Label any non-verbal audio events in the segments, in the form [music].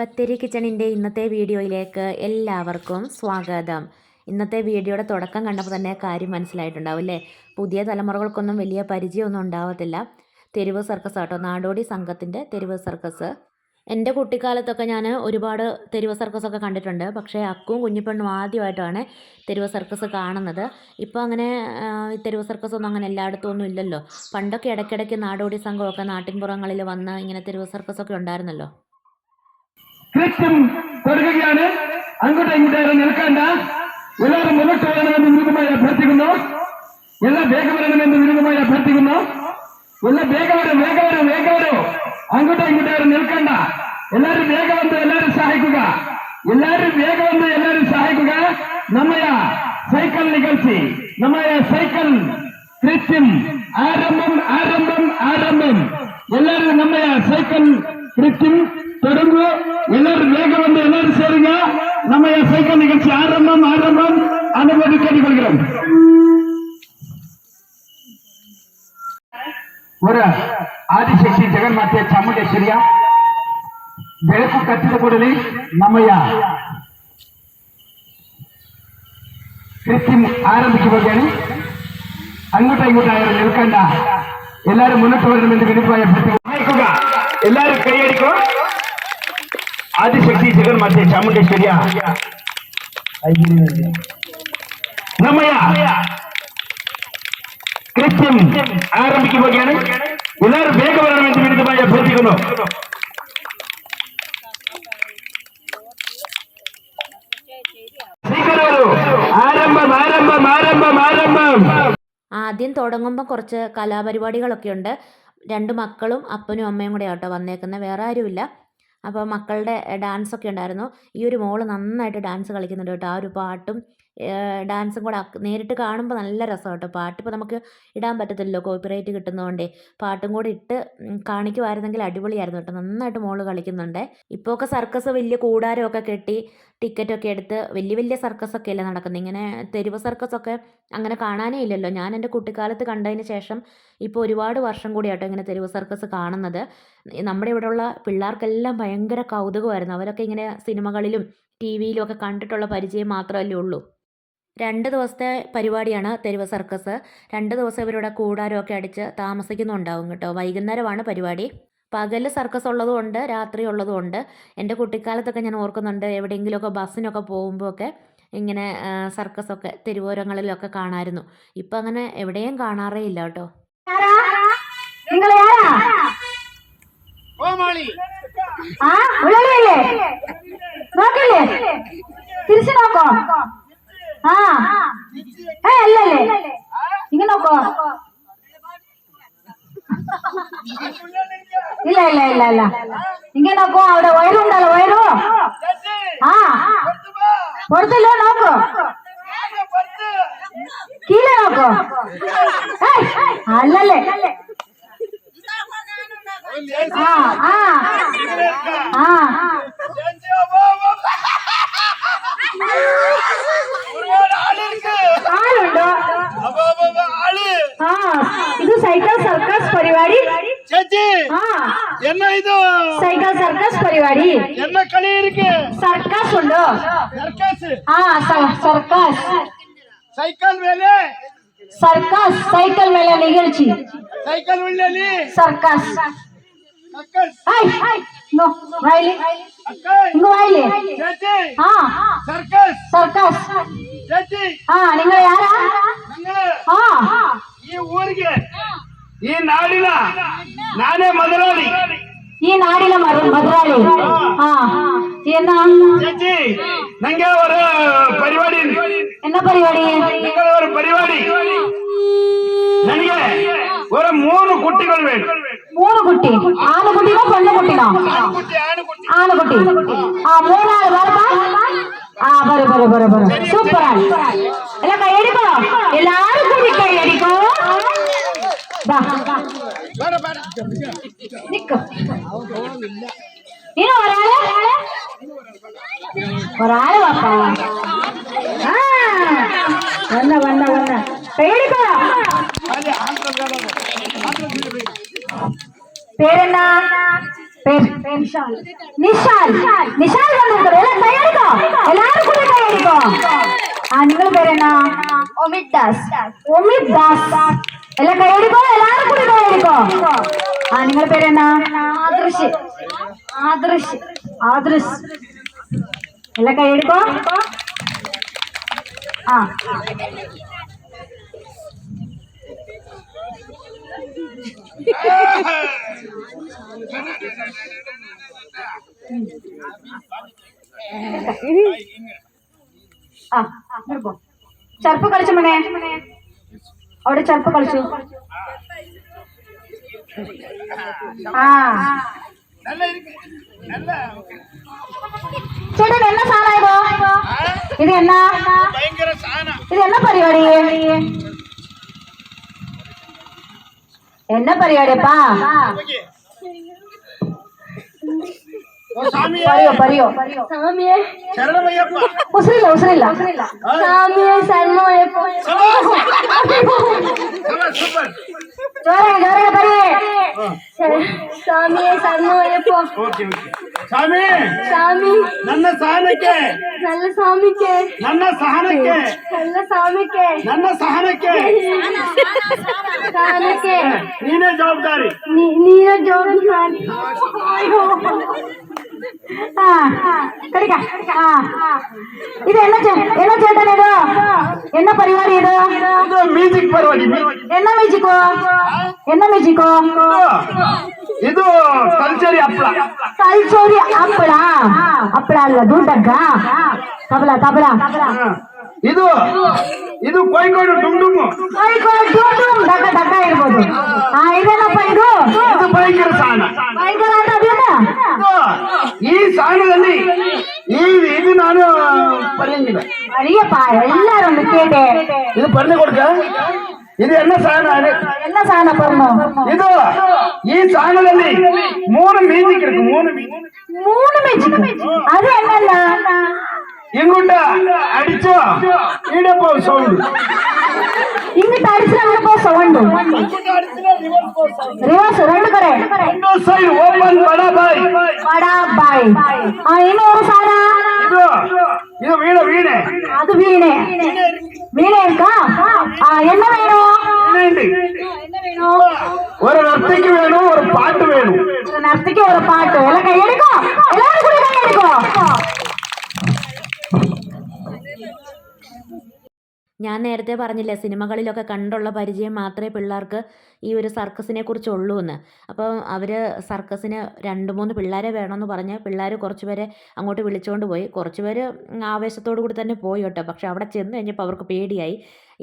ബത്തേരി കിച്ചണിന്റെ ഇന്നത്തെ വീഡിയോയിലേക്ക് എല്ലാവർക്കും സ്വാഗതം. ഇന്നത്തെ വീഡിയോയുടെ തുടക്കം കണ്ടപ്പോൾ തന്നെ കാര്യം മനസ്സിലായിട്ടുണ്ടാവും അല്ലേ? പുതിയ തലമുറകൾക്കൊന്നും വലിയ പരിചയമൊന്നും ഉണ്ടാവത്തില്ല. തെരുവ് സർക്കസ് ആട്ടോ. നാടോടി സംഘത്തിന്റെ തെരുവ് സർക്കസ്. എന്റെ കുട്ടിക്കാലത്തൊക്കെ ഞാൻ ഒരുപാട് തെരുവ് സർക്കസൊക്കെ കണ്ടിട്ടുണ്ട്. പക്ഷേ അക്കും കുഞ്ഞിപ്പെണ്ണും ആദ്യമായിട്ടാണ് തെരുവ് സർക്കസ് കാണുന്നത്. ഇപ്പോൾ അങ്ങനെ തെരുവ് സർക്കസ് ഒന്നും അങ്ങനെ എല്ലായിടത്തും ഒന്നും ഇല്ലല്ലോ. പണ്ടൊക്കെ ഇടയ്ക്കിടയ്ക്ക് നാടോടി സംഘമൊക്കെ നാട്ടിൻപുറങ്ങളിൽ വന്ന് ഇങ്ങനെ തെരുവ് സർക്കസൊക്കെ ഉണ്ടായിരുന്നല്ലോ. ക്ലിക്കും കൊടുക്കുകയാണ് അങ്ങോട്ട് ഇങ്ങോട്ടും നിൽക്കേണ്ട. എല്ലാവരും മുന്നോട്ട് വരണമെന്ന് വിരുദ്ധമായി അഭ്യർത്ഥിക്കുന്നു. എല്ലാം വേഗം വരണമെന്ന് വിരുദ്ധമായി അഭ്യർത്ഥിക്കുന്നു. എല്ലാം വേഗം വരും വേഗം വരും വേഗം വരും. നിൽക്കണ്ട. എല്ലാവരും വേഗം വന്ന് എല്ലാവരും സഹായിക്കുക. എല്ലാവരും വേഗം വന്ന് എല്ലാവരും സഹായിക്കുക. നമ്മയ സൈക്കിൾ നികഴ്ചി നമ്മയ സൈക്കിൾ കൃത്യം ആരംഭം ആരംഭം ആരംഭം. എല്ലാവരും നമ്മയ സൈക്കിൾ കൃത്യം தொடங்கு எல்லாரும் வேகம் வந்து எல்லாரும் சேருங்க நம்ம சைக்கிள் நிகழ்ச்சி ஆரம்பம் ஆரம்பம் அனுமதி கேட்டுக்கொள்கிறோம் ஒரு ಆದಿಶಕ್ತಿ ಜಗನ್ಮಾತೆ ಚಾಮುಂಡೇಶ್ವರಿಯ ಬೆಳಕು ಕಟ್ಟಿದ ಕೂಡಲೇ ನಮ್ಮಯ್ಯ ಕೃತಿ ಆರಂಭಿಕೆ ಬಗ್ಗೆ ಅಂಗುಟ ಇಂಗುಟ ಅವರು ನಿಲ್ಕೊಂಡ ಎಲ್ಲರೂ ಮುನ್ನಟ್ಟು ಎಂದು ವಿನಿಮಯ ಎಲ್ಲರೂ ಕೈ ಹಿಡಿಕೋ ആദിശക്തി ജഗൻ മറ്റേ ನಮ್ಮಯ್ಯ കൃത്യം ആരംഭിക്കുകയാണ് ಹೋಗ್ಯಾನೆ വേഗം വരണം എന്ന് വിരുദ്ധമായി അഭ്യർത്ഥിക്കുന്നു. ആരംഭം ആരംഭം ആരംഭം ആരംഭം. ആദ്യം തുടങ്ങുമ്പോൾ കുറച്ച് കലാപരിപാടികളൊക്കെ ഉണ്ട് രണ്ട് മക്കളും അപ്പനും അമ്മയും കൂടെ ആട്ടോ വന്നേക്കുന്നത്. വേറെ ആരുമില്ല. അപ്പോൾ മക്കളുടെ ഡാൻസൊക്കെ ഉണ്ടായിരുന്നു. ഈ ഒരു മോൾ നന്നായിട്ട് ഡാൻസ് കളിക്കുന്നുണ്ട് കേട്ടോ. ആ ഒരു പാട്ടും ഡാൻസും കൂടെ നേരിട്ട് കാണുമ്പോൾ നല്ല രസം കേട്ടോ പാട്ട് ഇപ്പോൾ നമുക്ക് ഇടാൻ പറ്റത്തില്ലല്ലോ കോപ്പിറൈറ്റ് കിട്ടുന്നതുകൊണ്ടേ പാട്ടും കൂടെ ഇട്ട് കാണിക്കുമായിരുന്നെങ്കിൽ അടിപൊളിയായിരുന്നു കേട്ടോ. നന്നായിട്ട് മോൾ കളിക്കുന്നുണ്ട്. ഇപ്പോൾ ഒക്കെ സർക്കസ് വലിയ കൂടാരമൊക്കെ കെട്ടി ടിക്കറ്റൊക്കെ എടുത്ത് വലിയ വലിയ സർക്കസൊക്കെ അല്ലേ നടക്കുന്നത് ഇങ്ങനെ തെരുവ് സർക്കസൊക്കെ അങ്ങനെ കാണാനേ ഇല്ലല്ലോ. ഞാൻ എന്റെ കുട്ടിക്കാലത്ത് കണ്ടതിന് ശേഷം ഇപ്പോൾ ഒരുപാട് വർഷം കൂടിയാട്ടോ ഇങ്ങനെ തെരുവ് സർക്കസ് കാണുന്നത്. നമ്മുടെ ഇവിടെയുള്ള പിള്ളേർക്കെല്ലാം ഭയങ്കര കൗതുകമായിരുന്നു. അവരൊക്കെ ഇങ്ങനെ സിനിമകളിലും ടി വിയിലും ഒക്കെ കണ്ടിട്ടുള്ള പരിചയം മാത്രമല്ലേ ഉള്ളൂ. രണ്ട് ദിവസത്തെ പരിപാടിയാണ് തെരുവ് സർക്കസ്. രണ്ട് ദിവസം ഇവരുടെ കൂടാരമൊക്കെ അടിച്ച് താമസിക്കുന്നുണ്ടാവും കേട്ടോ. വൈകുന്നേരമാണ് പരിപാടി. പകൽ സർക്കസ് ഉള്ളതുകൊണ്ട് രാത്രി ഉള്ളതുകൊണ്ട് എന്റെ കുട്ടിക്കാലത്തൊക്കെ ഞാൻ ഓർക്കുന്നുണ്ട് എവിടെയെങ്കിലുമൊക്കെ ബസ്സിനൊക്കെ പോകുമ്പോൾ ഒക്കെ ഇങ്ങനെ സർക്കസൊക്കെ തെരുവോരങ്ങളിലൊക്കെ കാണാമായിരുന്നു ഇപ്പം അങ്ങനെ എവിടെയും കാണാറേ ഇല്ല കേട്ടോ. നിങ്ങൾ ആരാ? ആ ഉള്ളിലല്ലേ നോക്കില്ലേ? തിരിച്ചു നോക്കോ? ആ ഏ അല്ലല്ലേ ഇങ്ങനെ നോക്കോ ഇല്ല ഇല്ല ഇല്ല ഇല്ല ഇങ്ങനെ നോക്കോ അവിടെ വയറുണ്ടല്ലോ വയറു ആ പുറത്തല്ലോ നോക്കോ കീഴെ നോക്കോ ഏയ്, അല്ലല്ലേ ആ सर्कस सर्कस सर्कस എന്നാ ചേച്ചി ನಂಗೆ ഒരു പരിപാടി ഉണ്ട്. എന്നാ പരിപാടി നിങ്ങളെ ഒരു പരിപാടി ನನಗೆ ഒരു മൂന്ന് കുട്ടികൾ വേണം മൂന്ന് കുട്ടി ആണുകുട്ടിനോ പെണ്ണുകുട്ടിനോ ആൺകുട്ടി ആൺകുട്ടി ആണുകുട്ടി ആ മൂന്നാള് വരപ്പാ ആ വരും വരും വരും വരും സൂപ്പറാണ് എല്ലാം കൈയടിക്കണോ എല്ലാരും കൂടി കൈയടിക്കോ ദാ, നിക്ക് ഇനി ഒരാൾ ഒരാൾ വാപ്പാ ആ വന്ന വന്ന വന്ന കൈയടിക്കോ പേരെന്നാ പേര് നിഷാൽ നിഷാൽ വന്നിരിക്കുന്നു എല്ലാം കൈയടിക്കോ എല്ലാരും കൂടി കൈയടിക്കോ ആ നിങ്ങൾ പേരെന്നാ ഒമിത് ദാസ് ഒമിത് ദാസ് എല്ലാം കൈയടിക്കോ എല്ലാരും കൂടി കൈയടിക്കോ ആ നിങ്ങൾ പേരെന്നാ ആദർശ് ആദർശ് ആദർശ് എല്ലാം കൈയടിക്കോ ആ ആ ഇങ്ങോട്ട് പോ ചെറുപ്പ് കളിച്ചു മനെ അവിടെ ചെറുപ്പ് കളിച്ചു ആ ചേട്ടൻ എന്നാ സാധനമായതോ ഇത് എന്നാ ഭയങ്കര സാധന ഇത് എന്നാ പരിപാടി എന്നാ പരിപാടിയപ്പാ സ്വാമി പറയോ പറയോ സ്വാമിയെ ശരണമയ്യപ്പ ഉസരില്ല ഉസരില്ല സ്വാമിയെ ശരണമയ്യപ്പോ സൂപ്പർ ಜೋರಾಗಿ ಜೋರಾಗಿ ಬರಿ ಸ್ವಾಮಿ ಸಣ್ಣಯ್ಯಪ್ಪ ಓಕೆ ಓಕೆ ಸ್ವಾಮಿ ಸ್ವಾಮಿ ನನ್ನ ಸಹನಕ್ಕೆ ನನ್ನ ಸ್ವಾಮಿಗೆ ನನ್ನ ಸಹನಕ್ಕೆ ನನ್ನ ಸ್ವಾಮಿಗೆ ನನ್ನ ಸಹನಕ್ಕೆ ಸಹನಕ್ಕೆ ನೀನೇ ಜವಾಬ್ದಾರಿ ನೀನೇ ಜವಾಬ್ದಾರಿ ಕಡಿಕ ಇದು ಎಲ್ಲ ಎಲ್ಲ ಚೇತನ್ ಇದು ಎನ್ನ ಪರಿವಾರ ಇದು ಮ್ಯೂಸಿಕ್ ಪರವಾಗಿ ಎನ್ನ ಮ್ಯೂಸಿಕ್ ಎನ್ನ ಮ್ಯೂಸಿಕ್ ಇದು ಕಲ್ಚರಿ ಹಪ್ಪಳ ಕಲ್ಚರಿ ಹಪ್ಪಳ ಹಪ್ಪಳ ಅಲ್ಲ ದುಡ್ಡಕ್ಕ ತಬಲ ತಬಲ ಇದು ಇದು ಕೊಯ್ಕೊಂಡು ಡುಮ್ ಇರ್ಬೋದು. ಆ ಇದೇನಪ್ಪ ಇದು? ಇದು ಭಯಂಕರ ಸಾಣ ಈ ಸಾಣದಲ್ಲಿ ಇದು ನಾನು ಎಲ್ಲರೂ ಇದು ಬರ್ಲಿ ಕೊಡ್ಕ. ಇದು ಎಲ್ಲ ಸಾಣ ಎಲ್ಲ ಸಾಣ ಪರ್ಮ. ಇದು ಈ ಸಾಣದಲ್ಲಿ ಮೂರು ಮೇಜಿಕ್ ಮೂರು ಮೂರು ಮೂರು ಮೀನು ಅದೇ ಎಲ್ಲ இங்குட்ட அடிச்சோ இட போ சவுண்ட். இங்குட்ட அடிச்சா இட போ சவுண்ட். ரிவர்ஸ் ரெண்டு கரே. ரெண்டு சைடு ஓபன் படா பாய். படா பாய். ஆ இன்னும் ஒரு சாரா. இது இது வீண வீணே. அது வீணே. வீணே இருக்கா? ஆ என்ன வேணும்? என்ன வேணும் ஒரு நர்த்தகி வேணும் ஒரு பாட்டு வேணும். நர்த்தகி ஒரு பாட்டு. எல்லாம் கை ഞാൻ നേരത്തെ പറഞ്ഞില്ലേ സിനിമകളിലൊക്കെ കണ്ടുള്ള പരിചയം മാത്രമേ പിള്ളേർക്ക് ഈ ഒരു സർക്കസിനെ കുറിച്ചുള്ളൂ എന്ന്. അപ്പോൾ അവർ സർക്കസിന് രണ്ട് മൂന്ന് പിള്ളേരെ വേണമെന്ന് പറഞ്ഞ് പിള്ളേർ കുറച്ച് പേരെ അങ്ങോട്ട് വിളിച്ചുകൊണ്ട് പോയി. കുറച്ച് പേര് ആവേശത്തോടു കൂടി തന്നെ പോയി കേട്ടോ. പക്ഷെ അവിടെ ചെന്ന് കഴിഞ്ഞപ്പോൾ അവർക്ക് പേടിയായി.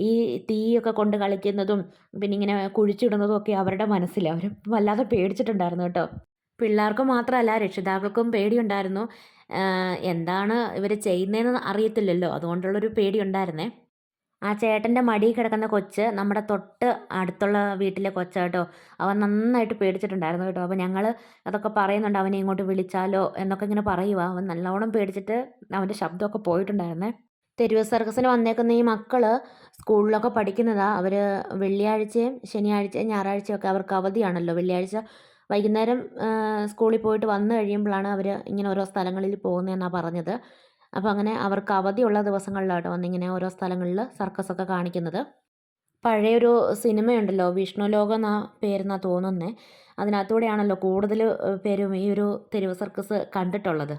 ഈ തീയൊക്കെ കൊണ്ട് കളിക്കുന്നതും പിന്നെ ഇങ്ങനെ കുഴിച്ചിടുന്നതും ഒക്കെ അവരുടെ മനസ്സിൽ. അവർ വല്ലാതെ പേടിച്ചിട്ടുണ്ടായിരുന്നു കേട്ടോ. പിള്ളേർക്ക് മാത്രമല്ല രക്ഷിതാക്കൾക്കും പേടിയുണ്ടായിരുന്നു. എന്താണ് ഇവർ ചെയ്യുന്നതെന്ന് അറിയത്തില്ലല്ലോ. അതുകൊണ്ടുള്ളൊരു പേടിയുണ്ടായിരുന്നേ. ആ ചേട്ടന്റെ മടിയിൽ കിടക്കുന്ന കൊച്ച് നമ്മുടെ തൊട്ട് അടുത്തുള്ള വീട്ടിലെ കൊച്ചാട്ടോ അവൻ നന്നായിട്ട് പേടിച്ചിട്ടുണ്ടായിരുന്നു കേട്ടോ. അപ്പോൾ ഞങ്ങൾ അതൊക്കെ പറയുന്നുണ്ട് അവനെ ഇങ്ങോട്ട് വിളിച്ചാലോ എന്നൊക്കെ ഇങ്ങനെ പറയുക അവൻ നല്ലോണം പേടിച്ചിട്ട് അവന്റെ ശബ്ദമൊക്കെ പോയിട്ടുണ്ടായിരുന്നേ. തെരുവ് സർക്കസിന് വന്നേക്കുന്ന ഈ മക്കൾ സ്കൂളിലൊക്കെ പഠിക്കുന്നതാ. അവർ വെള്ളിയാഴ്ചയും ശനിയാഴ്ചയും ഞായറാഴ്ചയും ഒക്കെ അവർക്ക് അവധിയാണല്ലോ. വെള്ളിയാഴ്ച വൈകുന്നേരം സ്കൂളിൽ പോയിട്ട് വന്നു കഴിയുമ്പോഴാണ് അവർ ഇങ്ങനെ ഓരോ സ്ഥലങ്ങളിൽ പോകുന്നതെന്നാണ് പറഞ്ഞത്. അപ്പോൾ അങ്ങനെ അവർക്ക് അവധിയുള്ള ദിവസങ്ങളിലാണ് വന്നിങ്ങനെ ഓരോ സ്ഥലങ്ങളിൽ സർക്കസൊക്കെ കാണിക്കുന്നത്. പഴയൊരു സിനിമയുണ്ടല്ലോ വിഷ്ണു ലോകം എന്നാ പേരെന്നാണ് തോന്നുന്നേ. അതിനകത്തൂടെയാണല്ലോ കൂടുതൽ പേരും ഈ ഒരു തെരുവ് സർക്കസ് കണ്ടിട്ടുള്ളത്.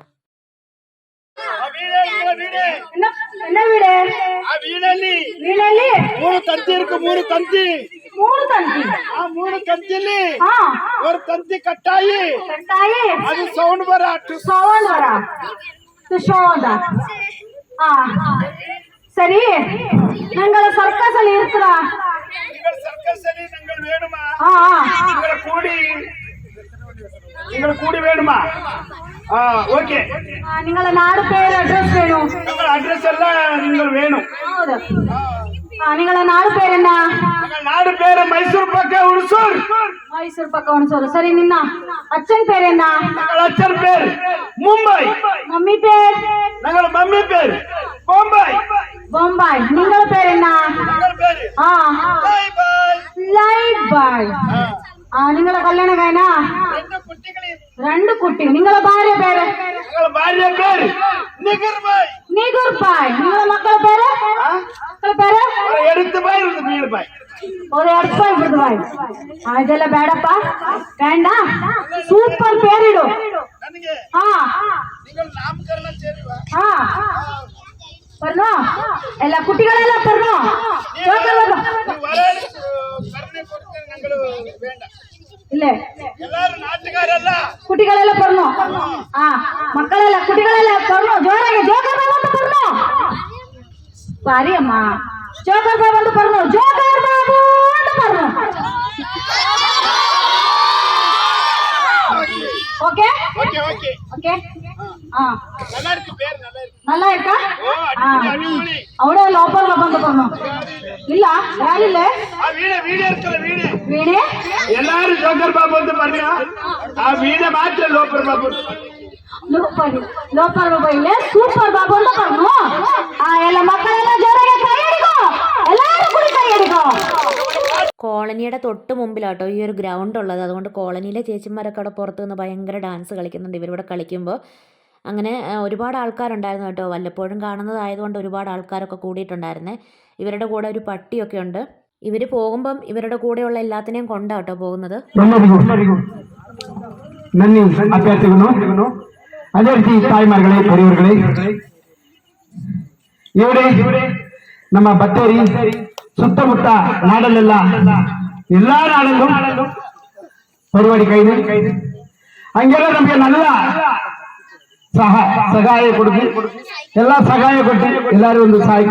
ಮೂರು ತಂತಿ ಇருக்கு ಮೂರು ಯಶೋದ ಹಾ சரி நாங்கள சர்க்கஸ் அலி இருக்குறா சர்க்கஸ் அலி நாங்கள் வேணுமா? ஆ நீங்க கூடி நீங்க கூடி வேணுமா? ஆ ஓகே. நீங்க நாடு பேர் அட்ரஸ் வேணும். அட்ரஸ் எல்லாம் நீங்க வேணும். நீங்கள ನಾಡು பேர் என்ன ನಾಡು பேர் ಮೈಸೂರು ಪಕ್ಕ ಹುಣಸೂರು ಮೈಸೂರು ಪಕ್ಕ ಹುಣಸೂರು ಸರಿ ನಿನ್ನ ಅಚ್ಚನ್ ಪೇರ್ ಎನ್ನ ಅಚ್ಚನ್ ಪೇರ್ ಮುಂಬೈ ಮಮ್ಮಿ ಪೇರ್ ನಂಗಳ ಮಮ್ಮಿ ಪೇರ್ ಬೊಂಬೈ ಬೊಂಬೈ ನಿಂಗಳ ಪೇರ್ ಎನ್ನ ಹಾ ಲೈಟ್ ಬಾಯ್ ನಿಂಗಳ ಕಲ್ಯಾಣ ಗಾಯನ രണ്ട് കുട്ടികൾ നിങ്ങളെ ഭാര്യ പേര് ഭാര്യ പേര് നിഗർബായ് നിഗർബായ് നിങ്ങളെ മക്കളെ പേര് മക്കളെ പേര് എടുത്തുബായ് വീടുബായ് ஒரு அடுப்பா விடுவாய் அதெல்லாம் வேடப்பா வேண்டாம் சூப்பர் பேரிடும் ஆ ஆ பண்ணோம் எல்லா குட்டிகளெல்லாம் பண்ணோம் இல்ல ಕುಟಿಗಳೆಲ್ಲ ಪರ್ನು ಹಾ ಮಕ್ಕಳೆಲ್ಲ ಕುಟಿಗಳೆಲ್ಲ ಪರ್ನು ಜೋರಾಗಿ ಜೋಕರ್ ಬಾಬಾ ಅಂತ ಪರ್ನು ಬಾರಿ ಅಮ್ಮ ಜೋಕರ್ ಬಾಬಾ ಅಂತ ಪರ್ನು ಜೋಕರ್ ಬಾಬು ಅಂತ ಪರ್ನು ಓಕೆ ಓಕೆ ಓಕೆ நல்லா இருக்கு பேர் நல்லா இருக்கு நல்லா இருக்கா ഓ അടിപൊളി അടിപൊളി അവിടെ ലോപ്പർ ಬಂದು ಬರ್ನು ಇಲ್ಲ ಯಾರಿಲ್ಲ ആ വീട് വീട് ഇറക്കല വീട് ವೀಣೆ എല്ലാരും ജോക്കർ ബാബു എന്ന് പറഞ്ഞ ആ വീട് മാത്രം ലോപ്പർ ബാബു ಲೋಪರ್ ಲೋಪರ್ ಬಾಬು ಇಲ್ಲ ಸೂಪರ್ ಬಾಬು ಅಂತ ಬರ್ನು ಆ ಎಲ್ಲ ಮಕ್ಕಳೆಲ್ಲ ಜೋರಾಗಿ ಕೈ ಹಿಡಿಕೋ ಎಲ್ಲಾರು ಕೂಡಿ ಕೈ ಹಿಡಿಕೋ കോളനിയുടെ തൊട്ട് മുമ്പിലാട്ടോ ഈ ഒരു ഗ്രൗണ്ട് ഉള്ളത് അതുകൊണ്ട് കോളനിയിലെ ചേച്ചിമാരൊക്കെ അവിടെ പുറത്ത് നിന്ന് ഭയങ്കര ഡാൻസ് കളിക്കുന്നുണ്ട് ഇവരിവിടെ കളിക്കുമ്പോൾ അങ്ങനെ ഒരുപാട് ആൾക്കാരുണ്ടായിരുന്നു കേട്ടോ. വല്ലപ്പോഴും കാണുന്നതായതുകൊണ്ട് ഒരുപാട് ആൾക്കാരൊക്കെ കൂടിയിട്ടുണ്ടായിരുന്നേ. ഇവരുടെ കൂടെ ഒരു പട്ടിയൊക്കെ ഉണ്ട്. ഇവർ പോകുമ്പം ഇവരുടെ കൂടെയുള്ള എല്ലാത്തിനെയും കൊണ്ടാ കേട്ടോ പോകുന്നത്. നന്ദി. അഭ്യർത്ഥിക്കുന്നു. അതേ ರೀತಿ ತಾಯಿಮಾರ್ಗಳೇ பெரியவர்களே ಇವರೇ ನಮ್ಮ ಬತ್ತೇರಿ ಸಹ ಸಹಾಯ ಕೊಡ್ತೀವಿ ಎಲ್ಲ ಸಹಾಯ ಕೊಟ್ಟು ಎಲ್ಲರೂ ಒಂದು ಸಹಾಯಕ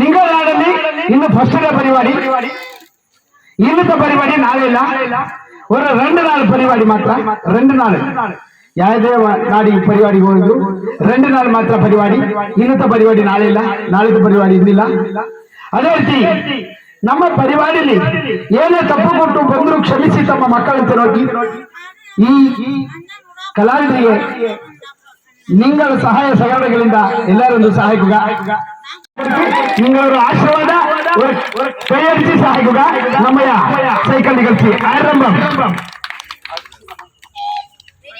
ನಿಂಗಲಾಡಲ್ಲಿ ಇನ್ನು ಫಸ್ಟ್ ಡೇ ಪರಿವಾಡಿ. ಇನ್ನಿತ ಪರಿವಾಡಿ ನಾಳೆಲ್ಲ ಇಲ್ಲ. ರಂಡು நாள் ಪರಿವಾಡಿ ಮಾತ್ರ. ರೆಂಡು ನಾಳು. ಯಾವುದೇ ನಾಡಿ ಪರಿವಾಡಿ ಹೋಗಿದ್ರು ರೆಂಡು ನಾள் ಮಾತ್ರ ಪರಿವಾಡಿ. ಇನ್ನಿತ ಪರಿವಾಡಿ ನಾಳೆ ಇಲ್ಲ. ನಾಳಿದ ಪರಿವಾಡಿ ಇರಲಿಲ್ಲ ಅದೇ ರೀತಿ ನಮ್ಮ ಪರಿವಾಡಿಲಿ ಏನೇ ತಪ್ಪು ಕೊಟ್ಟು ಬಂದರೂ ಕ್ಷಮಿಸಿ ತಮ್ಮ ಮಕ್ಕಳಂತೆ ನೋಡಿ ಈ ಕಲಾವಿದರಿಗೆ ನಿಂಗಳ ಸಹಾಯ ಸಹಕಾರಗಳಿಂದ ಎಲ್ಲರೂ ಸಹಾಯಕ ನಿಂಗಳ ಆಶೀರ್ವಾದ ಕೈಯಡಿಸಿ ಸಹಾಯಕ ನಮ್ಮಯ ಸೈಕಲ್ ನಿಗಲ್ಸಿ ಆರಂಭ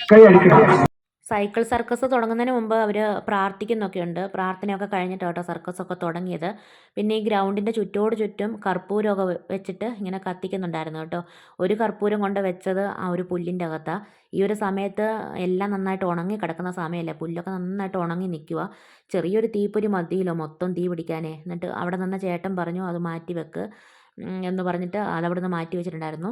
ಕೈ ಅಡಿಕೆ സൈക്കിൾ സർക്കസ് തുടങ്ങുന്നതിന് മുമ്പ് അവർ പ്രാർത്ഥിക്കുന്നൊക്കെ ഉണ്ട് പ്രാർത്ഥനയൊക്കെ കഴിഞ്ഞിട്ട് കേട്ടോ സർക്കസൊക്കെ തുടങ്ങിയത്. പിന്നെ ഈ ഗ്രൗണ്ടിന്റെ ചുറ്റോട് ചുറ്റും കർപ്പൂരമൊക്കെ വെച്ചിട്ട് ഇങ്ങനെ കത്തിക്കുന്നുണ്ടായിരുന്നു കേട്ടോ. ഒരു കർപ്പൂരം കൊണ്ട് വെച്ചത് ആ ഒരു പുല്ലിന്റെ അകത്താണ് ഈ ഒരു സമയത്ത് എല്ലാം നന്നായിട്ട് ഉണങ്ങി കിടക്കുന്ന സമയമല്ലേ പുല്ലൊക്കെ നന്നായിട്ട് ഉണങ്ങി നിൽക്കുക ചെറിയൊരു തീപ്പൊരി മതിയിലോ മൊത്തം തീ പിടിക്കാനേ. എന്നിട്ട് അവിടെ നിന്ന ചേട്ടൻ പറഞ്ഞു അത് മാറ്റി വെക്ക് എന്ന് പറഞ്ഞിട്ട് അതവിടെ നിന്ന് മാറ്റി വെച്ചിട്ടുണ്ടായിരുന്നു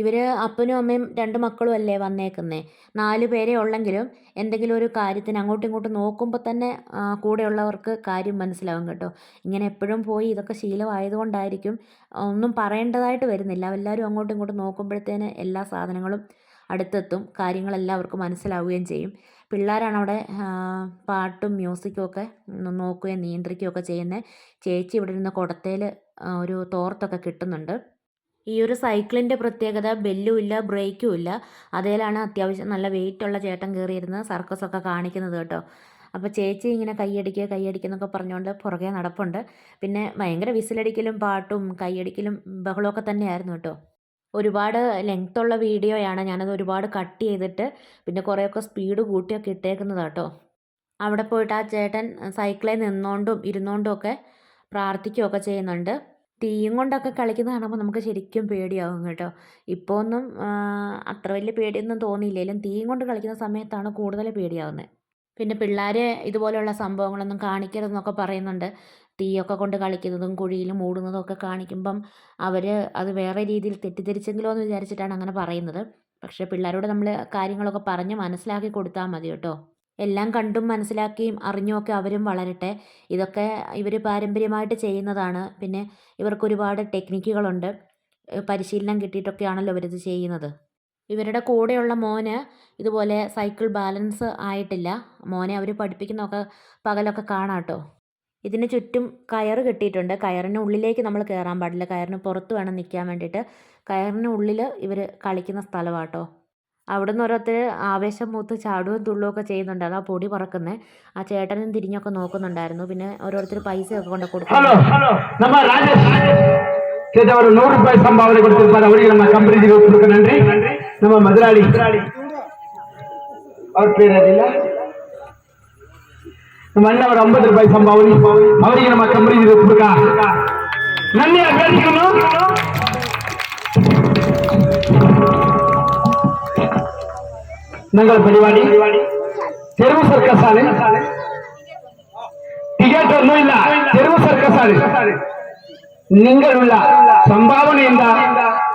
ഇവർ അപ്പനും അമ്മയും രണ്ട് മക്കളും അല്ലേ വന്നേക്കുന്നേ? നാല് പേരെ ഉള്ളെങ്കിലും എന്തെങ്കിലും ഒരു കാര്യത്തിന് അങ്ങോട്ടും ഇങ്ങോട്ടും നോക്കുമ്പോൾ തന്നെ കൂടെയുള്ളവർക്ക് കാര്യം മനസ്സിലാവും കേട്ടോ. ഇങ്ങനെ എപ്പോഴും പോയി ഇതൊക്കെ ശീലമായതുകൊണ്ടായിരിക്കും ഒന്നും പറയേണ്ടതായിട്ട് വരുന്നില്ല. എല്ലാവരും അങ്ങോട്ടും ഇങ്ങോട്ടും നോക്കുമ്പോഴത്തേന് എല്ലാ സാധനങ്ങളും അടുത്തെത്തും കാര്യങ്ങളെല്ലാം അവർക്ക് മനസ്സിലാവുകയും ചെയ്യും. പിള്ളേരാണ് അവിടെ പാട്ടും മ്യൂസിക്കും ഒക്കെ നോക്കുകയും നിയന്ത്രിക്കുകയും ഒക്കെ ചെയ്യുന്നത് ചേച്ചി ഇവിടെ ഇരുന്ന് കുടത്തേൽ ഒരു തോർത്തൊക്കെ കിട്ടുന്നുണ്ട്. ഈ ഒരു സൈക്കിളിന്റെ പ്രത്യേകത ബെല്ലും ഇല്ല ബ്രേക്കും ഇല്ല. അതേലാണ് അത്യാവശ്യം നല്ല വെയിറ്റുള്ള ചേട്ടൻ കയറിയിരുന്ന് സർക്കസൊക്കെ കാണിക്കുന്നത് കേട്ടോ. അപ്പോൾ ചേച്ചി ഇങ്ങനെ കൈയടിക്കുക എന്നൊക്കെ പറഞ്ഞുകൊണ്ട് പുറകെ നടപ്പുണ്ട്. പിന്നെ ഭയങ്കര വിസിലടിക്കലും പാട്ടും കൈയടിക്കലും ബഹളമൊക്കെ തന്നെയായിരുന്നു കേട്ടോ. ഒരുപാട് ലെങ്ത്തുള്ള വീഡിയോയാണ് ഞാനത് ഒരുപാട് കട്ട് ചെയ്തിട്ട് പിന്നെ കുറേയൊക്കെ സ്പീഡ് കൂട്ടിയൊക്കെ ഇട്ടേക്കുന്നത് കേട്ടോ. അവിടെ പോയിട്ട് ആ ചേട്ടൻ സൈക്കിളിൽ നിന്നുകൊണ്ടും ഇരുന്നുകൊണ്ടും ഒക്കെ പ്രാർത്ഥിക്കുകയൊക്കെ ചെയ്യുന്നുണ്ട്. തീയും കൊണ്ടൊക്കെ കളിക്കുന്നത് കാണുമ്പോൾ നമുക്ക് ശരിക്കും പേടിയാകും കേട്ടോ. ഇപ്പോൾ ഒന്നും അത്ര വലിയ പേടിയൊന്നും തോന്നിയില്ലെങ്കിലും തീയും കൊണ്ട് കളിക്കുന്ന സമയത്താണ് കൂടുതൽ പേടിയാവുന്നത് പിന്നെ പിള്ളേർ ഇതുപോലെയുള്ള സംഭവങ്ങളൊന്നും കാണിക്കരുതെന്നൊക്കെ പറയുന്നുണ്ട്. തീയൊക്കെ കൊണ്ട് കളിക്കുന്നതും കുഴിയിൽ മൂടുന്നതും ഒക്കെ കാണിക്കുമ്പം അവർ അത് വേറെ രീതിയിൽ തെറ്റിദ്ധരിച്ചെങ്കിലോ എന്ന് വിചാരിച്ചിട്ടാണ് അങ്ങനെ പറയുന്നത്. പക്ഷേ പിള്ളേരോട് നമ്മൾ കാര്യങ്ങളൊക്കെ പറഞ്ഞ് മനസ്സിലാക്കി കൊടുത്താൽ മതി കേട്ടോ. എല്ലാം കണ്ടും മനസ്സിലാക്കിയും അറിഞ്ഞുമൊക്കെ അവരും വളരട്ടെ. ഇതൊക്കെ ഇവർ പാരമ്പര്യമായിട്ട് ചെയ്യുന്നതാണ്. പിന്നെ ഇവർക്ക് ഒരുപാട് ടെക്നിക്കുകളുണ്ട് പരിശീലനം കിട്ടിയിട്ടൊക്കെയാണല്ലോ ഇവരിത് ചെയ്യുന്നത്. ഇവരുടെ കൂടെയുള്ള മോന് ഇതുപോലെ സൈക്കിൾ ബാലൻസ് ആയിട്ടില്ല. മോനെ അവർ പഠിപ്പിക്കുന്നതൊക്കെ പകലൊക്കെ കാണാം ഇതിന് ചുറ്റും കയറ് കെട്ടിയിട്ടുണ്ട്. കയറിന് ഉള്ളിലേക്ക് നമ്മൾ കയറാൻ പാടില്ല. കയറിന് പുറത്ത് വേണം നിൽക്കാൻ വേണ്ടിയിട്ട്. കയറിന് ഉള്ളിൽ ഇവർ കളിക്കുന്ന സ്ഥലമാട്ടോ അവിടുന്ന് ഓരോരുത്തർ ആവേശം മൂത്ത് ചാടുകയും തുള്ളുകയും ഒക്കെ ചെയ്യുന്നുണ്ട് അതാ പൊടി പറക്കുന്നത് ആ ചേട്ടനും തിരിഞ്ഞൊക്കെ നോക്കുന്നുണ്ടായിരുന്നു പിന്നെ ഓരോരുത്തർ പൈസയൊക്കെ കൊണ്ട് കൊടുക്കും ಹಲೋ ನಮ್ಮ ರಾಜೇಶ್ ಸೇಠ್ ಅವರು ನೂರು ರೂಪಾಯಿ ಸಂಭಾವನೆ ಕೊಡ್ತಿರ್ತಾರೆ ಅವರಿಗೆ ನಮ್ಮ ಕಂಪನಿ ನನ್ರಿ ನಮ್ಮ ಮದುರಾಳಿ ಅವ್ರ പേരറിയില്ല ನಮ್ಮ ಅಣ್ಣ ಅವರ ಅಂಬತ್ತು ರೂಪಾಯಿ ಸಂಭಾವನೆ ಅವರಿಗೆ ನಮ್ಮ ಕಂಬರಿ ಹುಡುಗ ನನ್ನ ಅಭ್ಯರ್ಥಿಗಳು ಮಂಗಳ ಬಡಿವಾಡಿ ತೆರವು ಸರ್ಕಸ್ ಆನೆ ಟಿಕೆಟ್ ಅನ್ನು ಇಲ್ಲ ತೆರವು ಸರ್ಕಸ್ ಆನೆ ನಿಂಗಳುಳ್ಳ ಸಂಭಾವನೆಯಿಂದ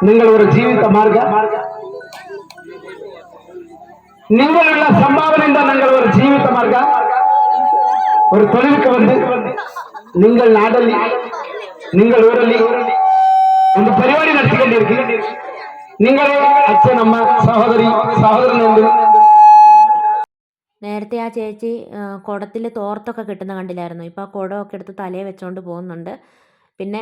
ನಿಂಗಳವರ ಜೀವಿತ ಮಾರ್ಗ നിങ്ങളുള്ള സംഭാവനಯಿಂದ നിങ്ങളൊരു ജീവിത മാർഗ ഒരു തൊഴിലുക്ക് വന്ന് നിങ്ങൾ നാടല്ലി നിങ്ങൾ ഊരല്ലി ಒಂದು ಪರಿವಾರ ನಡೆಸಿಕೊಂಡಿರ್ತೀವಿ ನಿಂಗಳೇ ಅಚ್ಚನಮ್ಮ ಸಹೋದರಿ ಸಹೋದರನೊಂದು നേരത്തെ ആ ചേച്ചി കുടത്തിൽ തോർത്തൊക്കെ കിട്ടുന്ന കണ്ടില്ലായിരുന്നു? ഇപ്പോൾ ആ കുടമൊക്കെ എടുത്ത് തലയിൽ വെച്ചുകൊണ്ട് പോകുന്നുണ്ട്. പിന്നെ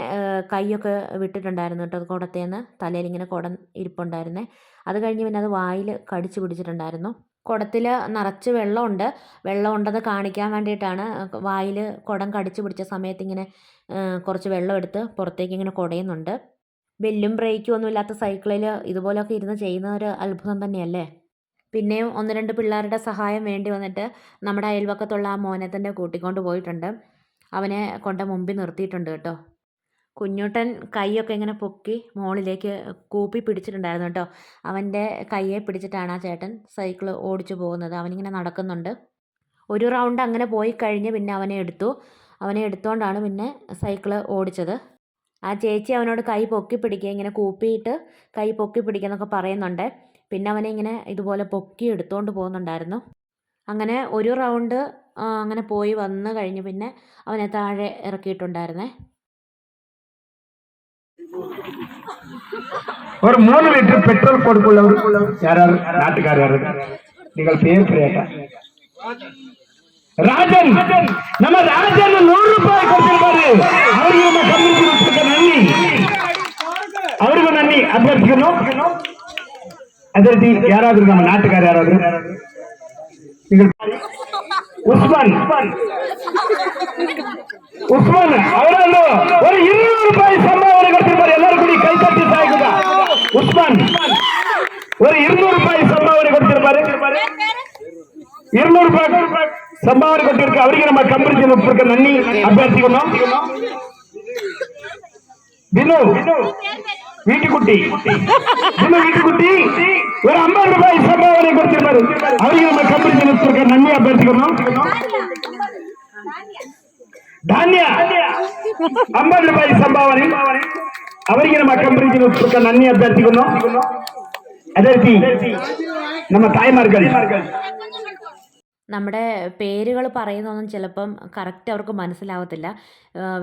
കൈയൊക്കെ വിട്ടിട്ടുണ്ടായിരുന്നു കേട്ടോ കുടത്തിൽ നിന്ന് തലയിൽ ഇങ്ങനെ കുടം ഇരിപ്പുണ്ടായിരുന്നേ. അത് കഴിഞ്ഞ് പിന്നെ അത് വായിൽ കടിച്ച് പിടിച്ചിട്ടുണ്ടായിരുന്നു. കുടത്തിൽ നിറച്ച് വെള്ളമുണ്ട്. വെള്ളം ഉണ്ടെന്ന് കാണിക്കാൻ വേണ്ടിയിട്ടാണ് വായിൽ കുടം കടിച്ച് പിടിച്ച സമയത്ത് ഇങ്ങനെ കുറച്ച് വെള്ളം എടുത്ത് പുറത്തേക്ക് ഇങ്ങനെ കുടയുന്നുണ്ട്. ബെല്ലും ബ്രേക്കും ഒന്നും ഇല്ലാത്ത സൈക്കിളിൽ ഇതുപോലൊക്കെ ഇരുന്ന് ചെയ്യുന്ന ഒരു അത്ഭുതം തന്നെയല്ലേ? പിന്നെയും ഒന്ന് രണ്ട് പിള്ളേരുടെ സഹായം വേണ്ടി വന്നിട്ട് നമ്മുടെ അയൽവക്കത്തുള്ള ആ മോനെ തന്നെ കൂട്ടിക്കൊണ്ട് പോയിട്ടുണ്ട്. അവനെ കൊണ്ട് മുമ്പിൽ നിർത്തിയിട്ടുണ്ട് കേട്ടോ. കുഞ്ഞുട്ടൻ കൈയൊക്കെ ഇങ്ങനെ പൊക്കി മുകളിലേക്ക് കൂപ്പി പിടിച്ചിട്ടുണ്ടായിരുന്നു കേട്ടോ. അവന്റെ കയ്യെ പിടിച്ചിട്ടാണ് ആ ചേട്ടൻ സൈക്കിൾ ഓടിച്ചു പോകുന്നത്. അവനിങ്ങനെ നടക്കുന്നുണ്ട്. ഒരു റൗണ്ട് അങ്ങനെ പോയി കഴിഞ്ഞ് പിന്നെ അവനെ എടുത്തു. അവനെ എടുത്തുകൊണ്ടാണ് പിന്നെ സൈക്കിൾ ഓടിച്ചത്. ആ ചേച്ചി അവനോട് കൈ പൊക്കി പിടിക്കുക ഇങ്ങനെ കൂപ്പിയിട്ട് കൈ പൊക്കി പിടിക്കുക എന്നൊക്കെ പറയുന്നുണ്ട്. പിന്നെ അവനെ ഇങ്ങനെ ഇതുപോലെ പൊക്കി എടുത്തുകൊണ്ട് പോകുന്നുണ്ടായിരുന്നു. അങ്ങനെ ഒരു റൗണ്ട് അങ്ങനെ പോയി വന്ന് കഴിഞ്ഞ് പിന്നെ അവനെ താഴെ ഇറക്കിയിട്ടുണ്ടായിരുന്നേ. ഒരു മൂന്ന് ലിറ്റർ പെട്രോൾ കൊടുക്കുള്ള നാട്ടുകാരും നിങ്ങൾ രാജൻ பேர் அதிர்ச்சி யாராவது நம்ம நாட்டுக்கார் யாராவது? உஸ்மான். உஸ்மான் அவரಲ್ಲோ ஒரு இருநூறு ரூபாய் சம்பாவனை கொடுத்திருப்பார் எல்லாரும் கூடி கை தட்டி சாய்க்குதா உஸ்மான் ஒரு இருநூறு ரூபாய் சம்பாவனை கொடுத்திருப்பாரு இருநூறு ரூபாய் சம்பாவனை கொடுத்திருக்கு அவருக்கு நம்ம கம்பெனி இருக்க நன்னி அபியர்த்திக்கணும் வினு. வீட்டுக்குட்டி. என்ன வீட்டுக்குட்டி? ஒரு ஐம்பது ரூபாய் சம்பாவனை கொடுத்திருப்பாரு. அவருக்கு நம்ம கம்பெனி நிறுத்திருக்க நன்மையா பேசிக்கணும்? தானியா. ஐம்பது ரூபாய் சம்பாவனை. அவರಿಗೆ நம்ம கம்பெனி நிறுத்திருக்க நன்மையா பேசிக்கணும்? அதற்கு நம்ம தாய்மார்கள். നമ്മുടെ പേരുകൾ പറയുന്നതൊന്നും ചിലപ്പം കറക്റ്റ് അവർക്ക് മനസ്സിലാവത്തില്ല.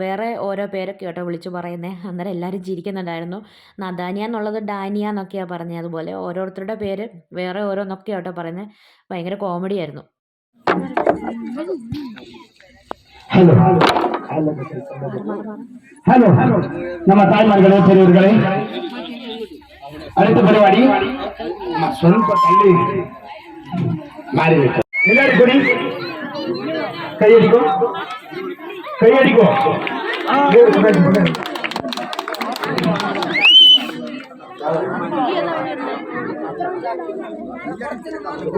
വേറെ ഓരോ പേരൊക്കെ കേട്ടോ വിളിച്ചു പറയുന്നത് അന്നേരം എല്ലാവരും ചിരിക്കുന്നുണ്ടായിരുന്നു. നദാനിയ എന്നുള്ളത് ഡാനിയ എന്നൊക്കെയാണ് പറഞ്ഞത് അതുപോലെ ഓരോരുത്തരുടെ പേര് വേറെ ഓരോന്നൊക്കെ കേട്ടോ പറയുന്നത് ഭയങ്കര കോമഡി ആയിരുന്നു. ഹലോ ഹലോ ഹലോ നമ്മ തായ്മാர்களே எல்லாரும் கொடி கையடிக்கும் கையடிக்கும்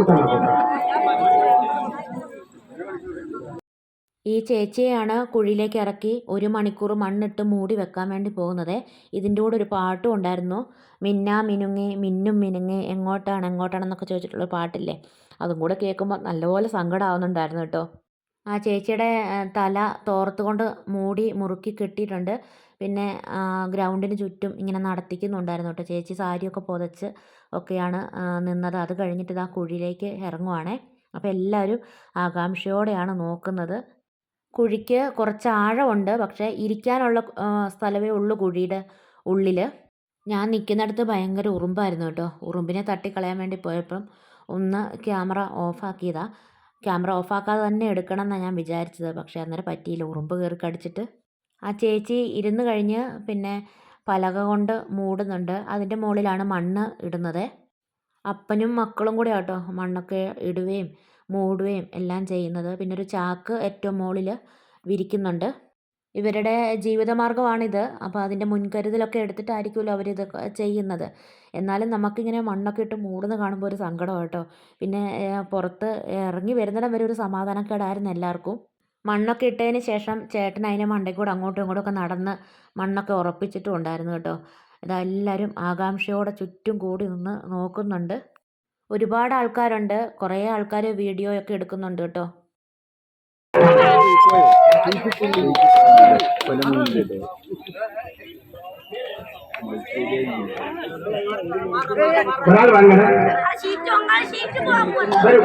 Thank. ഈ ചേച്ചിയാണ് കുഴിയിലേക്ക് ഇറക്കി ഒരു മണിക്കൂർ മണ്ണിട്ട് മൂടി വെക്കാൻ വേണ്ടി പോകുന്നത്. ഇതിന്റെ കൂടെ ഒരു പാട്ടും ഉണ്ടായിരുന്നു. മിന്നാ മിനുങ്ങി മിന്നും മിനുങ്ങി എങ്ങോട്ടാണ് എങ്ങോട്ടാണെന്നൊക്കെ ചോദിച്ചിട്ടുള്ള പാട്ടില്ലേ? അതും കൂടെ കേൾക്കുമ്പോൾ നല്ലപോലെ സങ്കടമാവുന്നുണ്ടായിരുന്നു കേട്ടോ. ആ ചേച്ചിയുടെ തല തോർത്തുകൊണ്ട് മൂടി മുറുക്കി കെട്ടിയിട്ടുണ്ട്. പിന്നെ ഗ്രൗണ്ടിന് ചുറ്റും ഇങ്ങനെ നടത്തിക്കുന്നുണ്ടായിരുന്നു കേട്ടോ. ചേച്ചി സാരിയൊക്കെ പുതച്ച് ഒക്കെയാണ് നിന്നത്. അത് കഴിഞ്ഞിട്ട് ഇത് ആ കുഴിയിലേക്ക് ഇറങ്ങുവാണേ. അപ്പോൾ എല്ലാവരും ആകാംക്ഷയോടെയാണ് നോക്കുന്നത്. കുഴിക്ക് കുറച്ച് ആഴമുണ്ട്. പക്ഷേ ഇരിക്കാനുള്ള സ്ഥലമേ ഉള്ളൂ കുഴിയുടെ ഉള്ളിൽ ഞാൻ നിൽക്കുന്നിടത്ത് ഭയങ്കര ഉറുമ്പായിരുന്നു കേട്ടോ. ഉറുമ്പിനെ തട്ടിക്കളയാൻ വേണ്ടി പോയപ്പം ഒന്ന് ക്യാമറ ഓഫാക്കിയതാണ് ക്യാമറ ഓഫാക്കാതെ തന്നെ എടുക്കണം എന്നാണ് ഞാൻ വിചാരിച്ചത്. പക്ഷേ അന്നേരം പറ്റിയില്ല. ഉറുമ്പ് കയറി കടിച്ചിട്ട്. ആ ചേച്ചി ഇരുന്ന് കഴിഞ്ഞ് പിന്നെ പലക കൊണ്ട് മൂടുന്നുണ്ട്. അതിന്റെ മുകളിലാണ് മണ്ണ് ഇടുന്നത്. അപ്പനും മക്കളും കൂടെ കേട്ടോ മണ്ണൊക്കെ ഇടുകയും മൂടുകയും എല്ലാം ചെയ്യുന്നത്. പിന്നെ ഒരു ചാക്ക് ഏറ്റവും മുകളിൽ വിരിക്കുന്നുണ്ട്. ഇവരുടെ ജീവിതമാർഗമാണിത്. അപ്പോൾ അതിന്റെ മുൻകരുതലൊക്കെ എടുത്തിട്ടായിരിക്കുമല്ലോ അവരിത് ചെയ്യുന്നത്. എന്നാലും നമുക്കിങ്ങനെ മണ്ണൊക്കെ ഇട്ട് മൂടുന്ന കാണുമ്പോൾ ഒരു സങ്കടം കേട്ടോ. പിന്നെ പുറത്ത് ഇറങ്ങി വരുന്നിടം വരെ ഒരു സമാധാനക്കേടായിരുന്നു എല്ലാവർക്കും. മണ്ണൊക്കെ ഇട്ടതിന് ശേഷം ചേട്ടൻ അതിനെ മണ്ടയിൽ കൂടെ അങ്ങോട്ടും ഇങ്ങോട്ടും ഒക്കെ നടന്ന് മണ്ണൊക്കെ ഉറപ്പിച്ചിട്ടും ഉണ്ടായിരുന്നു കേട്ടോ. ഇതെല്ലാവരും ആകാംക്ഷയോടെ ചുറ്റും കൂടി നിന്ന് നോക്കുന്നുണ്ട്. ഒരുപാട് ആൾക്കാരുണ്ട്. കുറേ ആൾക്കാർ വീഡിയോ ഒക്കെ എടുക്കുന്നുണ്ട് കേട്ടോ. വരും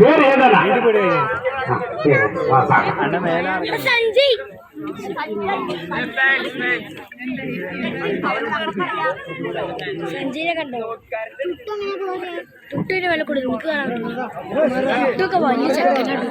പേര് സഞ്ജയ് സഞ്ജയിനെ കണ്ടോ? ടുട്ടുവിന് വില കൊടുത്തു എനിക്ക് ടുട്ടൊക്കെ വലിയ ചെക്കനാണ്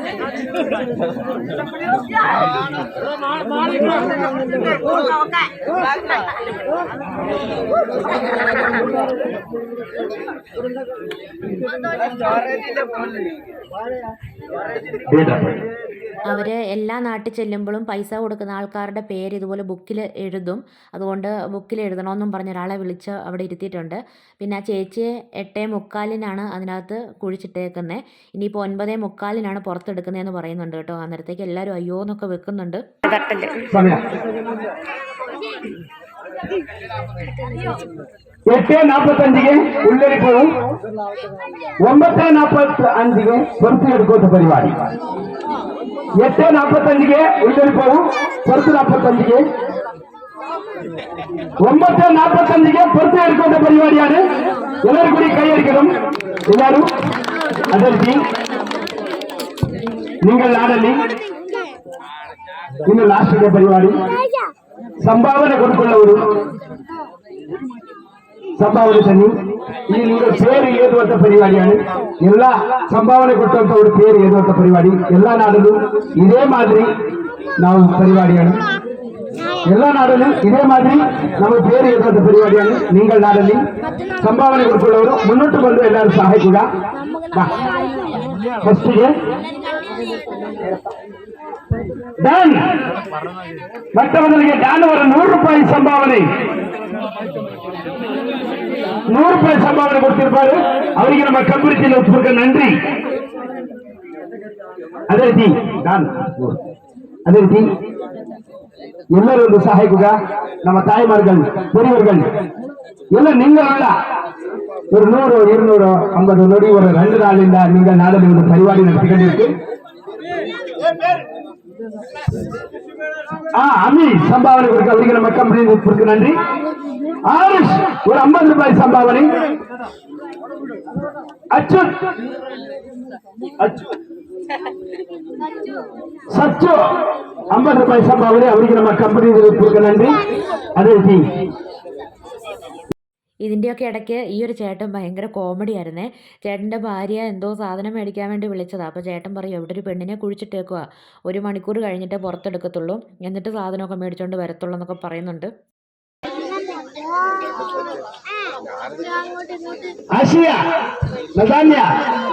അവർ എല്ലാ നാട്ടിൽ ചെല്ലുമ്പോഴും പൈസ കൊടുക്കുന്ന ആൾക്കാരുടെ പേര് ഇതുപോലെ ബുക്കിൽ എഴുതും അതുകൊണ്ട് ബുക്കിൽ എഴുതണമെന്നും പറഞ്ഞ് ഒരാളെ വിളിച്ച് അവിടെ ഇരുത്തിയിട്ടുണ്ട് പിന്നെ ആ ചേച്ചിയെ എട്ടേ മുക്കാലിനാണ് അതിനകത്ത് കുഴിച്ചിട്ടേക്കുന്നത് ഇനിയിപ്പോൾ ഒൻപതേ മുക്കാലിനാണ് പുറത്തെടുക്കുന്നതെന്ന് പറയുന്നുണ്ട് കേട്ടോ അന്നേരത്തേക്ക് എല്ലാവരും അയ്യോ എന്നൊക്കെ വെക്കുന്നുണ്ട് സമയം ಎಟ್ಟೆ ನಾಲ್ಪತ್ತಂಜಿಗೆ ಉಳ್ಳರಿಪವು ಒಂಬತ್ತೆ ನಾಲ್ಪತ್ತ ಅಂಜಿಗೆ ಪರ್ಸು ಹಿಡ್ಕೋತ எட்டு நாற்பத்தஞ்சுக்கு உயிர் போகும். பத்து நாற்பத்தஞ்சுக்கு. ஒன்பது நாற்பத்தஞ்சுக்கு பொறுத்து எடுக்கிற பரிபாடியாரு எல்லாரும் கூடி கையெடுக்கணும் எல்லாரும் அதற்கு நீங்கள் ஆடலி. நீங்கள் லாஸ்ட் பரிபாடி சம்பாவனை கொடுக்குள்ள ஒரு. ಸಂಭಾವನೆ ಸನ್ನಿ ಇಲ್ಲಿ ಇರೋ ಪೇರು ಏದುವಂತ ಪರಿವಾಡಿಯಾನೆ ಎಲ್ಲ ಸಂಭಾವನೆ ಕೊಟ್ಟಂತ ಒಂದು ಪೇರು ಏದುವಂತ ಪರಿವಾಡಿ ಎಲ್ಲ ನಾಡಲು ಇದೇ ಮಾದರಿ ನಾವು ಪರಿವಾಡಿಯಾನೆ ಎಲ್ಲ ನಾಡಲು ಇದೇ ಮಾದರಿ ನಮ್ಮ ಪೇರು ಏದುವಂತ ಪರಿವಾಡಿಯಾನೆ ನಿಂಗಳ ನಾಡಲ್ಲಿ ಸಂಭಾವನೆ ಕೊಡ್ಕೊಳ್ಳೋರು ಮುನ್ನೊಟ್ಟು ಬಂದು ಎಲ್ಲರೂ ಸಹಾಯ ಕೂಡ ಫಸ್ಟಿಗೆ ಮೊಟ್ಟ ಮೊದಲಿಗೆ ಡಾನ್ ಅವರ ನೂರು ರೂಪಾಯಿ ಸಂಭಾವನೆ ನೂರು ರೂಪಾಯಿ ಸಂಭಾವನೆ ಕೊಡ್ತಿರ್ತಾರೆ ಅವರಿಗೆ ನಮ್ಮ ಕಬ್ಬರಿಚಿನ ಉತ್ಪೂರ್ವಕ ನನ್ರಿ ಅದೇ ರೀತಿ ಡಾನ್ ಅದೇ ರೀತಿ ಎಲ್ಲರೂ ಒಂದು ಸಹಾಯಕುಗ ನಮ್ಮ ತಾಯಿಮಾರ್ಗಳು பெரியவர்கள் எல்லாம் நீங்கள் அல்ல ஒரு நூறு இருநூறு ஐம்பது நொடி ஒரு ரெண்டு நாளில் நீங்கள் நாளில் ஒரு பரிபாடி நடத்திக்கொண்டிருக்கு ஆ அமி சம்பாவனை கொடுக்க அவருக்கு நம்ம கம்பெனி நன்றி. ஆரிஷ் ஒரு ஐம்பது ரூபாய் சம்பாவனை. அச்சுத் அச்சுத் சச்சு. ஐம்பது ரூபாய் சம்பாவனை அவருக்கு நம்ம கம்பெனி நன்றி. அதே ഇതിന്റെയൊക്കെ ഇടയ്ക്ക് ഈ ഒരു ചേട്ടൻ ഭയങ്കര കോമഡി ആയിരുന്നേ. ചേട്ടന്റെ ഭാര്യ എന്തോ സാധനം മേടിക്കാൻ വേണ്ടി വിളിച്ചതാണ് അപ്പോൾ ചേട്ടൻ പറയും എവിടെ ഒരു പെണ്ണിനെ കുഴിച്ചിട്ടേക്കുക ഒരു മണിക്കൂർ കഴിഞ്ഞിട്ടേ പുറത്തെടുക്കത്തുള്ളൂ. എന്നിട്ട് സാധനമൊക്കെ മേടിച്ചുകൊണ്ട് വരത്തുള്ളൂ എന്നൊക്കെ പറയുന്നുണ്ട്. ആശയ നദാന്യ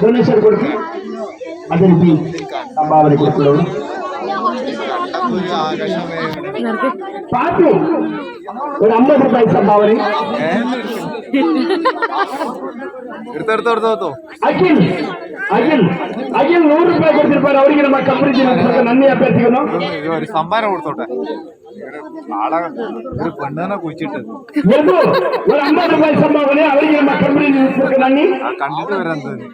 ഡൊണേഷൻ കൊടുക്കും. അതിന് സംഭാവന കൊടുക്കുള്ളൂ പാർട്ടി ഒരു അമ്പത് റുപ്യ സംഭാവന അഖിൽ അഖിൽ അഖിൽ നൂറ് റുപ്യ കൊടുത്തിരിപ്പാൻ അവರಿಗೆ ನಮ್ಮ ಕಂಪ್ಲೀಟ್ നന്ദി അഭ്യർത്ഥിക്കുന്നു ഒരു സംഭാവന കൊടുത്തോട്ടെ ആളെ ഒരു പെണ്ണാണ് കുഴിച്ചിട്ടത് ഒരു അമ്പത് റുപ്യ സംഭാവന അവರಿಗೆ ನಮ್ಮ ಕಂಪ್ಲೀಟ್ നന്ദി കണ്ടിട്ട് വരാൻ തോന്നി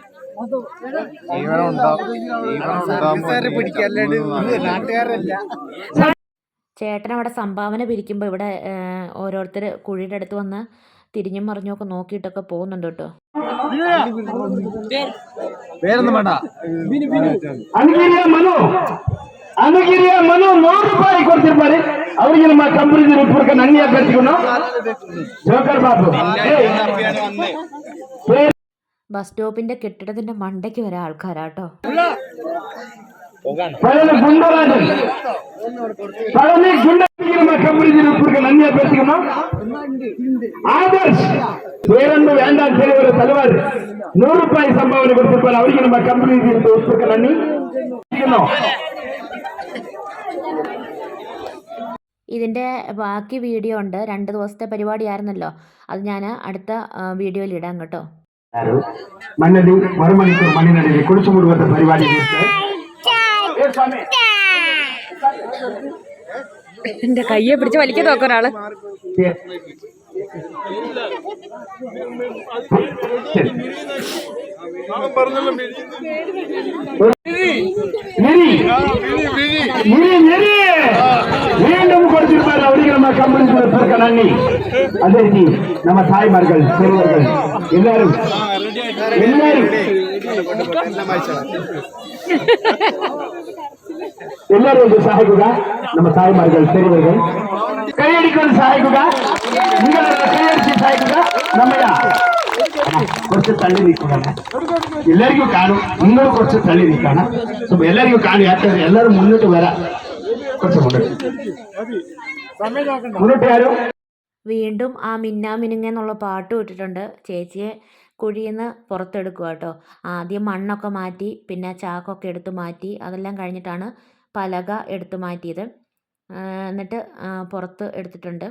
ചേട്ടൻ അവിടെ സംഭാവന പിരിക്കുമ്പോൾ ഇവിടെ ഓരോരുത്തർ കുഴിയുടെ അടുത്ത് വന്ന് തിരിഞ്ഞും മറിഞ്ഞും ഒക്കെ നോക്കിയിട്ടൊക്കെ പോകുന്നുണ്ട് കേട്ടോ പേരൊന്നും വേണ്ട ಅನಗಿರಿಯ ಮನು ಅನಗಿರಿಯ ಮನು ನೂರು ರೂಪಾಯಿ ಕೊಡ್ತಿರ್ತಾರೆ ಅವರಿಗೆ ನಮ್ಮ ಕಂಪನಿ ಪೂರ್ವಕ ನನ್ನಿ ಅಭ್ಯರ್ಥಿಗಳು ಜೋಕರ್ ಬಾಬು ಏಯ್, പേര് ബസ് സ്റ്റോപ്പിന്റെ കെട്ടിടത്തിന്റെ മണ്ടയ്ക്ക് വരെ ആൾക്കാരാട്ടോ. ಬೇರನ್ನು ವೇಂಡ ബാക്കി വീഡിയോ ഉണ്ട്. രണ്ട് ദിവസത്തെ പരിപാടി ആയിരുന്നല്ലോ അത് ഞാൻ അടുത്ത വീഡിയോയിൽ ഇടാം കേട്ടോ. മണ്ണടി മറുമണിക്കൂർ മണ്ണിനടിയിൽ കുളിച്ചു മുഴുവത്തെ പരിപാടി എന്റെ കയ്യെ പിടിച്ച് വലിക്കാൻ നോക്കാം மீண்டும் கொடுத்திருப்பார் அப்படிங்கிற நம்ம கம்பெனி நன்றி அதே நம்ம தாய்மார்கள் சிறுவர்கள் எல்லாரும் எல்லாரும் എല്ലാവരും സഹായിക്കുക. നമ്മ സായിമാർക്ക് ശരിവരുക കൈയടിക്കൊണ്ട് സഹായിക്കുക. സഹായിക്കുക. കുറച്ച് തള്ളി നിൽക്കണം എല്ലാവർക്കും കാണും. നിങ്ങളും കുറച്ച് തള്ളി നിൽക്കണം അപ്പൊ എല്ലാവർക്കും കാണും. യാത്ര എല്ലാവരും മുന്നോട്ട് വരാം. കുറച്ച് മുന്നോട്ട്. വീണ്ടും ആ മിന്നാ മിനുങ്ങെന്നുള്ള പാട്ട് വിട്ടിട്ടുണ്ട് ചേച്ചിയെ കുഴിയിൽ നിന്ന് പുറത്തെടുക്കുക കേട്ടോ ആദ്യം മണ്ണൊക്കെ മാറ്റി പിന്നെ ചാക്കൊക്കെ എടുത്ത് മാറ്റി അതെല്ലാം കഴിഞ്ഞിട്ടാണ് പലക എടുത്ത് മാറ്റിയത്. എന്നിട്ട് പുറത്ത് എടുത്തിട്ടുണ്ട്.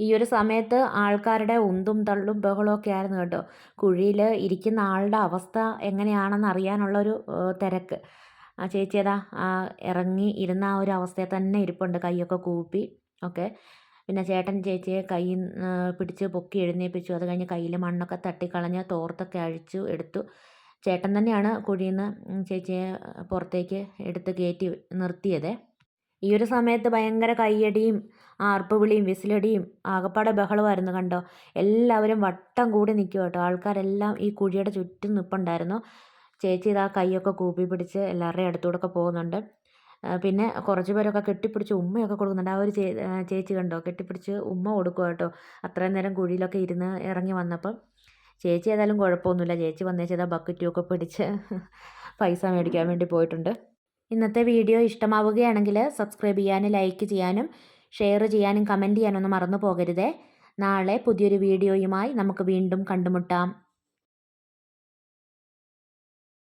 ഈ ഒരു സമയത്ത് ആൾക്കാരുടെ ഉന്തും തള്ളും ബഹളമൊക്കെ ആയിരുന്നു കേട്ടോ. കുഴിയിൽ ഇരിക്കുന്ന ആളുടെ അവസ്ഥ എങ്ങനെയാണെന്ന് അറിയാനുള്ളൊരു തിരക്ക്. ആ ചേച്ചി ഇറങ്ങി ഇരുന്ന ആ ഒരു അവസ്ഥയിൽ തന്നെ ഇരിപ്പുണ്ട്. കൈയൊക്കെ കൂപ്പി ഒക്കെ. പിന്നെ ചേട്ടൻ ചേച്ചിയെ കൈ പിടിച്ച് പൊക്കി എഴുന്നേൽപ്പിച്ചു അത് കഴിഞ്ഞ് കയ്യിൽ മണ്ണൊക്കെ തട്ടിക്കളഞ്ഞ് തോർത്തൊക്കെ അഴിച്ചു എടുത്തു. ചേട്ടൻ തന്നെയാണ് കുഴിയിൽ നിന്ന് ചേച്ചിയെ പുറത്തേക്ക് എടുത്ത് കയറ്റി നിർത്തിയത്. ഈ ഒരു സമയത്ത് ഭയങ്കര കയ്യടിയും ആർപ്പ് വിളിയും വിസിലടിയും ആകപ്പാടെ ബഹളമായിരുന്നു കണ്ടോ. എല്ലാവരും വട്ടം കൂടി നിൽക്കുക കേട്ടോ. ആൾക്കാരെല്ലാം ഈ കുഴിയുടെ ചുറ്റും നിൽപ്പുണ്ടായിരുന്നു ചേച്ചി ഇതാ കൈയൊക്കെ കൂപ്പി പിടിച്ച് എല്ലാവരുടെയും അടുത്തൂടെ ഒക്കെ പോകുന്നുണ്ട്. പിന്നെ കുറച്ച് പേരൊക്കെ കെട്ടിപ്പിടിച്ച് ഉമ്മയൊക്കെ കൊടുക്കുന്നുണ്ട്. ആ ഒരു ചേച്ചി കണ്ടോ? കെട്ടിപ്പിടിച്ച് ഉമ്മ കൊടുക്കുക കേട്ടോ. അത്രയും നേരം കുഴിയിലൊക്കെ ഇരുന്ന് ഇറങ്ങി വന്നപ്പം ചേച്ചി ഏതായാലും കുഴപ്പമൊന്നുമില്ല. ചേച്ചി വന്നേച്ചത് ബക്കറ്റും ഒക്കെ പിടിച്ച് [laughs] പൈസ മേടിക്കാൻ വേണ്ടി പോയിട്ടുണ്ട്. ഇന്നത്തെ വീഡിയോ ഇഷ്ടമാവുകയാണെങ്കിൽ സബ്സ്ക്രൈബ് ചെയ്യാനും ലൈക്ക് ചെയ്യാനും ഷെയർ ചെയ്യാനും കമന്റ് ചെയ്യാനൊന്നും മറന്നു പോകരുതേ. നാളെ പുതിയൊരു വീഡിയോയുമായി നമുക്ക് വീണ്ടും കണ്ടുമുട്ടാം.